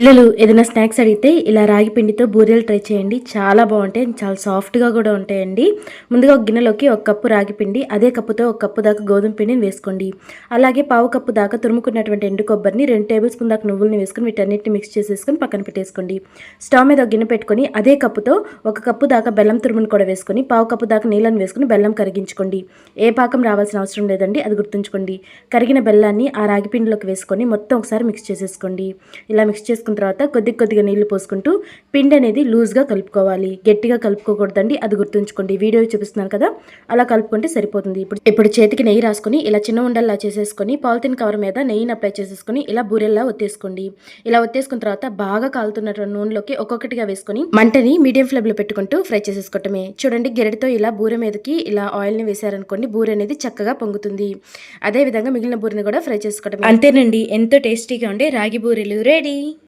పిల్లలు ఏదైనా స్నాక్స్ అడిగితే ఇలా రాగి పిండితో బూరెలు ట్రై చేయండి. చాలా బాగుంటాయి చాలా సాఫ్ట్గా కూడా ఉంటాయండి. ముందుగా ఒక గిన్నెలోకి ఒక కప్పు రాగి పిండి అదే కప్పుతో ఒక కప్పు దాకా గోధుమ పిండిని వేసుకోండి. అలాగే పావు కప్పు దాకా తురుముకున్నటువంటి ఎండు కొబ్బరిని రెండు టేబుల్ స్పూన్ దాకా నువ్వుల్ని వేసుకుని వీటన్నిటిని మిక్స్ చేసేసుకొని పక్కన పెట్టేసుకోండి. స్టవ్ మీద ఒక గిన్నె పెట్టుకొని అదే కప్పుతో ఒక కప్పు దాకా బెల్లం తురుమును కూడా వేసుకొని పావు కప్పు దాకా నీళ్ళని వేసుకుని బెల్లం కరిగించుకోండి. ఏ పాకం రావాల్సిన అవసరం లేదండి అది గుర్తుంచుకోండి. కరిగిన బెల్లాన్ని ఆ రాగి పిండిలోకి వేసుకొని మొత్తం ఒకసారి మిక్స్ చేసేసుకోండి. ఇలా మిక్స్ చేసుకున్న తర్వాత కొద్ది కొద్దిగా నీళ్ళు పోసుకుంటూ పిండి అనేది లూజ్గా కలుపుకోవాలి. గట్టిగా కలుపుకోకూడదండి. అది గుర్తుంచుకోండి. వీడియో చూపిస్తున్నాను కదా అలా కలుపుకుంటే సరిపోతుంది. ఇప్పుడు ఇప్పుడు చేతికి నెయ్యి రాసుకొని ఇలా చిన్న ఉండల్లా చేసేసుకొని పాలిథిన్ కవర్ మీద నెయ్యిని అప్లై చేసేసుకొని ఇలా బూరెల్లా ఒత్తేసుకోండి. ఇలా ఒత్తేసుకున్న తర్వాత బాగా కాలుతున్న నూనెలోకి ఒక్కొక్కటిగా వేసుకొని మంటని మీడియం ఫ్లేమ్లో పెట్టుకుంటూ ఫ్రై చేసేసుకోవటమే. చూడండి గెరటితో ఇలా బూరె మీదకి ఇలా ఆయిల్ని వేసారనుకోండి బూరె అనేది చక్కగా పొంగుతుంది. అదే విధంగా మిగిలిన బూరెని కూడా ఫ్రై చేసుకోవటం అంతేనండి. ఎంతో టేస్టీగా ఉండే రాగి బూరెలు. రెడీ?